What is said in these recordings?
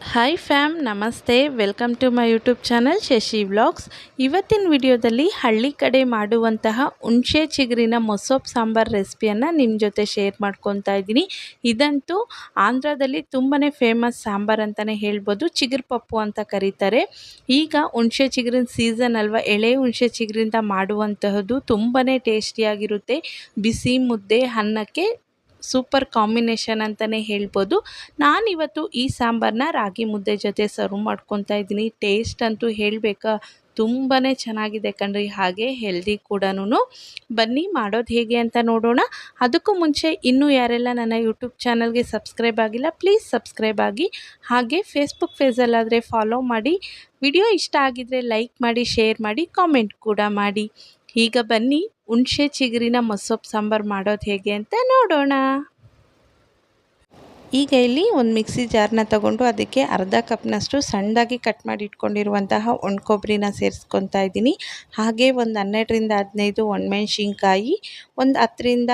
Hi fam ನಮಸ್ತೆ. Welcome to my YouTube channel Shashi vlogs ಇವತ್ತಿನ ವಿಡಿಯೋದಲ್ಲಿ ಹಳ್ಳಿ ಕಡೆ ಮಾಡುವಂತಹ ಹುಣಸೆ ಚಿಗುರಿನ ಮೊಸೊಪ್ ಸಾಂಬಾರ್ ರೆಸಿಪಿಯನ್ನು ನಿಮ್ಮ ಜೊತೆ ಶೇರ್ ಮಾಡ್ಕೊತಾ ಇದ್ದೀನಿ. ಇದಂತೂ ಆಂಧ್ರದಲ್ಲಿ ತುಂಬಾ ಫೇಮಸ್ ಸಾಂಬಾರ್ ಅಂತಲೇ ಹೇಳ್ಬೋದು. ಚಿಗುರು ಪಪ್ಪು ಅಂತ ಕರೀತಾರೆ. ಈಗ ಹುಣಸೆ ಚಿಗುರಿನ ಸೀಸನ್ ಅಲ್ವಾ, ಎಳೆ ಹುಣಸೆ ಚಿಗುರಿಂದ ಮಾಡುವಂತಹದ್ದು ತುಂಬಾ ಟೇಸ್ಟಿಯಾಗಿರುತ್ತೆ ಬಿಸಿ ಮುದ್ದೆ, ಅನ್ನಕ್ಕೆ ಸೂಪರ್ ಕಾಂಬಿನೇಷನ್ ಅಂತಲೇ ಹೇಳ್ಬೋದು. ನಾನಿವತ್ತು ಈ ಸಾಂಬಾರನ್ನ ರಾಗಿ ಮುದ್ದೆ ಜೊತೆ ಸರ್ವ್ ಮಾಡ್ಕೊತಾ ಇದ್ದೀನಿ. ಟೇಸ್ಟ್ ಅಂತೂ ಹೇಳಬೇಕಾ ತುಂಬಾ ಚೆನ್ನಾಗಿದೆ ಕಣ್ರಿ. ಹಾಗೆ ಹೆಲ್ದಿ ಕೂಡ ಬನ್ನಿ ಮಾಡೋದು ಹೇಗೆ ಅಂತ ನೋಡೋಣ. ಅದಕ್ಕೂ ಮುಂಚೆ ಇನ್ನೂ ಯಾರೆಲ್ಲ ನನ್ನ ಯೂಟ್ಯೂಬ್ ಚಾನಲ್ಗೆ ಸಬ್ಸ್ಕ್ರೈಬ್ ಆಗಿಲ್ಲ ಪ್ಲೀಸ್ ಸಬ್ಸ್ಕ್ರೈಬ್ ಆಗಿ. ಹಾಗೆ ಫೇಸ್ಬುಕ್ ಪೇಜಲ್ಲಾದರೆ ಫಾಲೋ ಮಾಡಿ. ವಿಡಿಯೋ ಇಷ್ಟ ಆಗಿದ್ದರೆ ಲೈಕ್ ಮಾಡಿ ಶೇರ್ ಮಾಡಿ ಕಾಮೆಂಟ್ ಕೂಡ ಮಾಡಿ. ಈಗ ಬನ್ನಿ ಹುಣಸೆ ಚಿಗುರಿನ ಮೊಸೊಪ್ಪು ಸಾಂಬಾರು ಮಾಡೋದು ಹೇಗೆ ಅಂತ ನೋಡೋಣ. ಈಗ ಇಲ್ಲಿ ಒಂದು ಮಿಕ್ಸಿ ಜಾರ್ನ ತಗೊಂಡು ಅದಕ್ಕೆ ಅರ್ಧ ಕಪ್ನಷ್ಟು ಸಣ್ಣದಾಗಿ ಕಟ್ ಮಾಡಿ ಇಟ್ಕೊಂಡಿರುವಂತಹ ಒಣಕೊಬ್ಬರಿನ ಸೇರಿಸ್ಕೊತಾ ಇದ್ದೀನಿ. ಹಾಗೆ ಒಂದು ಹನ್ನೆರಡರಿಂದ ಹದಿನೈದು ಒಣಮೆಣ್ಸಿನ್ಕಾಯಿ, ಒಂದು ಹತ್ತರಿಂದ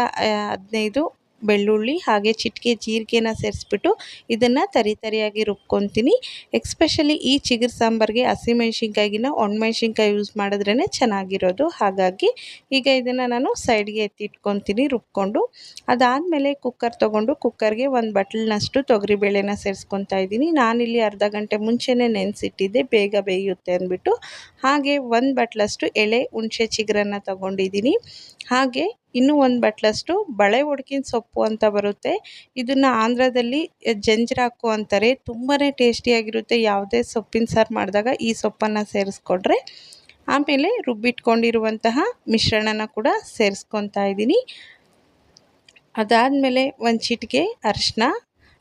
ಹದಿನೈದು ಬೆಳ್ಳುಳ್ಳಿ ಹಾಗೆ ಚಿಟಿಕೆ ಜೀರಿಗೆನ ಸೇರಿಸ್ಬಿಟ್ಟು ಇದನ್ನು ತರಿ ತರಿಯಾಗಿ ರುಬ್ಕೊತೀನಿ. ಎಕ್ಸ್ಪೆಷಲಿ ಈ ಚಿಗುರು ಸಾಂಬಾರಿಗೆ ಹಸಿಮೆಣ್ಸಿನ್ಕಾಯಿಗಿನ ಒಣಮೆಣ್ಸಿನ್ಕಾಯಿ ಯೂಸ್ ಮಾಡಿದ್ರೇ ಚೆನ್ನಾಗಿರೋದು. ಹಾಗಾಗಿ ಈಗ ಇದನ್ನು ನಾನು ಸೈಡ್ಗೆ ಎತ್ತಿಟ್ಕೊತೀನಿ ರುಬ್ಕೊಂಡು. ಅದಾದಮೇಲೆ ಕುಕ್ಕರ್ ತೊಗೊಂಡು ಕುಕ್ಕರ್ಗೆ ಒಂದು ಬಟ್ಲಿನಷ್ಟು ತೊಗರಿಬೇಳೆನ ಸೇರಿಸ್ಕೊತಾ ಇದ್ದೀನಿ. ನಾನಿಲ್ಲಿ ಅರ್ಧ ಗಂಟೆ ಮುಂಚೆನೇ ನೆನೆಸಿಟ್ಟಿದ್ದೆ, ಬೇಗ ಬೇಯುತ್ತೆ ಅಂದ್ಬಿಟ್ಟು. ಹಾಗೆ ಒಂದು ಬಟ್ಲಷ್ಟು ಎಳೆ, ಹುಣಸೆ ಚಿಗುರನ್ನು ತಗೊಂಡಿದ್ದೀನಿ. ಹಾಗೆ ಇನ್ನೂ ಒಂದು ಬಟ್ಲಷ್ಟು ಬಳೆ ಒಡ್ಕಿನ ಸೊಪ್ಪು ಅಂತ ಬರುತ್ತೆ. ಇದನ್ನು ಆಂಧ್ರದಲ್ಲಿ ಜಂಜರಾಕು ಅಂತಾರೆ. ತುಂಬಾ ಟೇಸ್ಟಿಯಾಗಿರುತ್ತೆ ಯಾವುದೇ ಸೊಪ್ಪಿನ ಸಾರು ಮಾಡಿದಾಗ ಈ ಸೊಪ್ಪನ್ನು ಸೇರಿಸ್ಕೊಂಡ್ರೆ ಆಮೇಲೆ ರುಬ್ಬಿಟ್ಕೊಂಡಿರುವಂತಹ ಮಿಶ್ರಣನ ಕೂಡ ಸೇರಿಸ್ಕೊತಾ ಇದ್ದೀನಿ. ಅದಾದಮೇಲೆ ಒಂದು ಚಿಟಿಕೆ ಅರಿಶಿನ,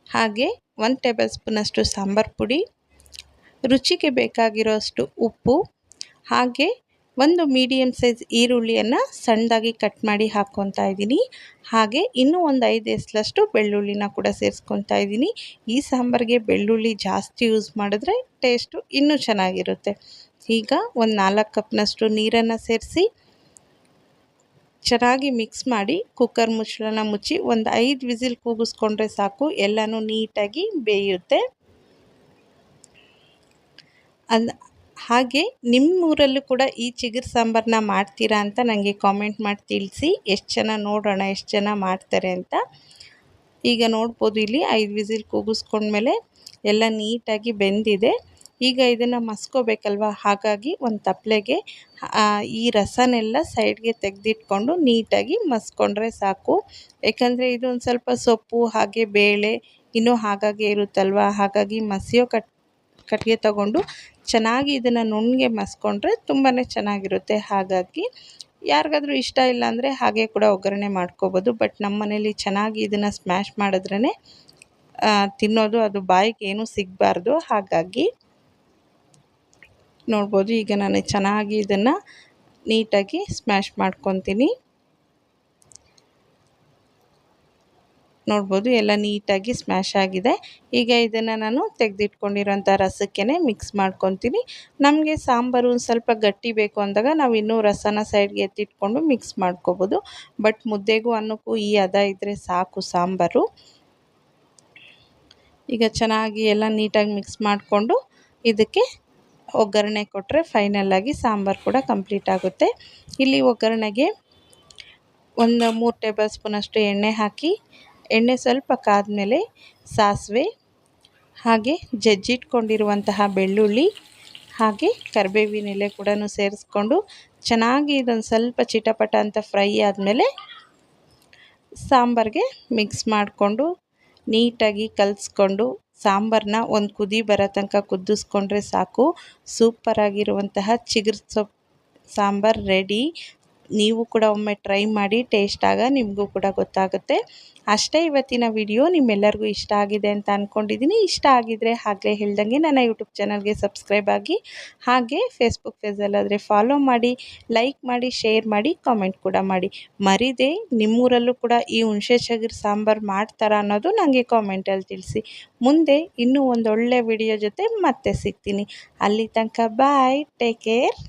ಹಾಗೆ ಒಂದು ಟೇಬಲ್ ಸ್ಪೂನಷ್ಟು ಸಾಂಬಾರು ಪುಡಿ, ರುಚಿಗೆ ಬೇಕಾಗಿರೋಷ್ಟು ಉಪ್ಪು, ಹಾಗೆ ಒಂದು ಮೀಡಿಯಮ್ ಸೈಜ್ ಈರುಳ್ಳಿಯನ್ನು ಸಣ್ಣದಾಗಿ ಕಟ್ ಮಾಡಿ ಹಾಕ್ಕೊತಾ ಇದ್ದೀನಿ. ಹಾಗೆ ಇನ್ನೂ ಒಂದು ಐದು ಎಸ್ಲಷ್ಟು ಬೆಳ್ಳುಳ್ಳಿನ ಕೂಡ ಸೇರಿಸ್ಕೊತಾ ಇದ್ದೀನಿ. ಈ ಸಾಂಬಾರಿಗೆ ಬೆಳ್ಳುಳ್ಳಿ ಜಾಸ್ತಿ ಯೂಸ್ ಮಾಡಿದ್ರೆ ಟೇಸ್ಟು ಇನ್ನೂ ಚೆನ್ನಾಗಿರುತ್ತೆ. ಈಗ ಒಂದು ನಾಲ್ಕು ಕಪ್ನಷ್ಟು ನೀರನ್ನು ಸೇರಿಸಿ ಚೆನ್ನಾಗಿ ಮಿಕ್ಸ್ ಮಾಡಿ ಕುಕ್ಕರ್ ಮುಚ್ಚಳನ ಮುಚ್ಚಿ ಒಂದು ಐದು ವಿಸಿಲ್ ಕೂಗಿಸ್ಕೊಂಡ್ರೆ ಸಾಕು, ಎಲ್ಲನೂ ನೀಟಾಗಿ ಬೇಯುತ್ತೆ. ಅದು ಹಾಗೆ ನಿಮ್ಮ ಊರಲ್ಲೂ ಕೂಡ ಈ ಚಿಗುರು ಸಾಂಬಾರನ್ನ ಮಾಡ್ತೀರಾ ಅಂತ ನನಗೆ ಕಾಮೆಂಟ್ ಮಾಡಿ ತಿಳಿಸಿ. ಎಷ್ಟು ಜನ ನೋಡೋಣ, ಎಷ್ಟು ಜನ ಮಾಡ್ತಾರೆ ಅಂತ. ಈಗ ನೋಡ್ಬೋದು ಇಲ್ಲಿ ಐದು ವಿಸಿಲ್ ಕೂಗಿಸ್ಕೊಂಡ್ಮೇಲೆ ಎಲ್ಲ ನೀಟಾಗಿ ಬೆಂದಿದೆ. ಈಗ ಇದನ್ನು ಮಸ್ಕೋಬೇಕಲ್ವ? ಹಾಗಾಗಿ ಒಂದು ತಪ್ಪಲೆಗೆ ಈ ರಸನೆಲ್ಲ ಸೈಡ್ಗೆ ತೆಗೆದಿಟ್ಕೊಂಡು ನೀಟಾಗಿ ಮಸ್ಕೊಂಡ್ರೆ ಸಾಕು. ಯಾಕಂದರೆ ಇದು ಒಂದು ಸ್ವಲ್ಪ ಸೊಪ್ಪು, ಹಾಗೆ ಬೇಳೆ, ಇನ್ನೂ ಹಾಗಾಗೆ ಇರುತ್ತಲ್ವ? ಹಾಗಾಗಿ ಮಸಿಯೋ ಕಟ್ ಕಟ್ಟಿಗೆ ತಗೊಂಡು ಚೆನ್ನಾಗಿ ಇದನ್ನು ನುಣ್ಣಗೆ ಮಸ್ಕೊಂಡ್ರೆ ತುಂಬಾ ಚೆನ್ನಾಗಿರುತ್ತೆ. ಹಾಗಾಗಿ ಯಾರಿಗಾದ್ರೂ ಇಷ್ಟ ಇಲ್ಲ ಅಂದರೆ ಹಾಗೆ ಕೂಡ ಒಗ್ಗರಣೆ ಮಾಡ್ಕೋಬೋದು. ಬಟ್ ನಮ್ಮ ಮನೇಲಿ ಚೆನ್ನಾಗಿ ಇದನ್ನು ಸ್ಮ್ಯಾಶ್ ಮಾಡಿದ್ರೇ ತಿನ್ನೋದು, ಅದು ಬಾಯಿಗೆ ಏನೂ ಸಿಗಬಾರ್ದು. ಹಾಗಾಗಿ ನೋಡ್ಬೋದು, ಈಗ ನಾನು ಚೆನ್ನಾಗಿ ಇದನ್ನು ನೀಟಾಗಿ ಸ್ಮ್ಯಾಶ್ ಮಾಡ್ಕೊತೀನಿ. ನೋಡ್ಬೋದು, ಎಲ್ಲ ನೀಟಾಗಿ ಸ್ಮ್ಯಾಶ್ ಆಗಿದೆ. ಈಗ ಇದನ್ನು ನಾನು ತೆಗೆದಿಟ್ಕೊಂಡಿರೋಂಥ ರಸಕ್ಕೆ ಮಿಕ್ಸ್ ಮಾಡ್ಕೊತೀನಿ. ನಮಗೆ ಸಾಂಬಾರು ಒಂದು ಸ್ವಲ್ಪ ಗಟ್ಟಿ ಬೇಕು ಅಂದಾಗ ನಾವು ಇನ್ನೂ ರಸನ ಸೈಡ್ಗೆ ಎತ್ತಿಟ್ಕೊಂಡು ಮಿಕ್ಸ್ ಮಾಡ್ಕೋಬೋದು. ಬಟ್ ಮುದ್ದೆಗೂ ಅನ್ನಕ್ಕೂ ಈ ಹದ ಇದ್ದರೆ ಸಾಕು ಸಾಂಬಾರು. ಈಗ ಚೆನ್ನಾಗಿ ಎಲ್ಲ ನೀಟಾಗಿ ಮಿಕ್ಸ್ ಮಾಡಿಕೊಂಡು ಇದಕ್ಕೆ ಒಗ್ಗರಣೆ ಕೊಟ್ಟರೆ ಫೈನಲ್ಲಾಗಿ ಸಾಂಬಾರು ಕೂಡ ಕಂಪ್ಲೀಟ್ ಆಗುತ್ತೆ. ಇಲ್ಲಿ ಒಗ್ಗರಣೆಗೆ ಒಂದು ಮೂರು ಟೇಬಲ್ ಸ್ಪೂನಷ್ಟು ಎಣ್ಣೆ ಹಾಕಿ ಎಣ್ಣೆ ಸ್ವಲ್ಪ ಕಾದ್ಮೇಲೆ ಸಾಸಿವೆ, ಹಾಗೆ ಜಜ್ಜಿಟ್ಕೊಂಡಿರುವಂತಹ ಬೆಳ್ಳುಳ್ಳಿ, ಹಾಗೆ ಕರಿಬೇವಿನ ಎಲೆ ಕೂಡ ಸೇರಿಸ್ಕೊಂಡು ಚೆನ್ನಾಗಿ ಇದೊಂದು ಸ್ವಲ್ಪ ಚಿಟಪಟ ಅಂತ ಫ್ರೈ ಆದಮೇಲೆ ಸಾಂಬಾರಿಗೆ ಮಿಕ್ಸ್ ಮಾಡಿಕೊಂಡು ನೀಟಾಗಿ ಕಲಿಸ್ಕೊಂಡು ಸಾಂಬಾರನ್ನ ಒಂದು ಕುದಿ ಬರೋ ತನಕ ಕುದಿಸ್ಕೊಂಡ್ರೆ ಸಾಕು. ಸೂಪರಾಗಿರುವಂತಹ ಚಿಗುರು ಸೊಪ್ಪು ಸಾಂಬಾರು ರೆಡಿ. ನೀವು ಕೂಡ ಒಮ್ಮೆ ಟ್ರೈ ಮಾಡಿ ಟೇಸ್ಟ್ ಆಗ ನಿಮಗೂ ಕೂಡ ಗೊತ್ತಾಗುತ್ತೆ. ಅಷ್ಟೇ ಇವತ್ತಿನ ವಿಡಿಯೋ ನಿಮ್ಮೆಲ್ಲರಿಗೂ ಇಷ್ಟ ಆಗಿದೆ ಅಂತ ಅಂದ್ಕೊಂಡಿದ್ದೀನಿ ಇಷ್ಟ ಆಗಿದರೆ ಹಾಗೆ ಹೇಳ್ದಂಗೆ ನನ್ನ ಯೂಟ್ಯೂಬ್ ಚಾನಲ್ಗೆ ಸಬ್ಸ್ಕ್ರೈಬ್ ಆಗಿ, ಹಾಗೆ ಫೇಸ್ಬುಕ್ ಪೇಜಲ್ಲಾದರೆ ಫಾಲೋ ಮಾಡಿ ಲೈಕ್ ಮಾಡಿ ಶೇರ್ ಮಾಡಿ ಕಾಮೆಂಟ್ ಕೂಡ ಮಾಡಿ. ಮರಿದೆ ನಿಮ್ಮೂರಲ್ಲೂ ಕೂಡ ಈ ಹುಣಸೆ ಚಗಿರ್ ಸಾಂಬಾರು ಮಾಡ್ತಾರಾ ಅನ್ನೋದು ನನಗೆ ಕಾಮೆಂಟಲ್ಲಿ ತಿಳಿಸಿ. ಮುಂದೆ ಇನ್ನೂ ಒಂದು ಒಳ್ಳೆ ವಿಡಿಯೋ ಜೊತೆ ಮತ್ತೆ ಸಿಗ್ತೀನಿ. ಅಲ್ಲಿ ತನಕ ಬಾಯ್ ಟೇಕ್ ಕೇರ್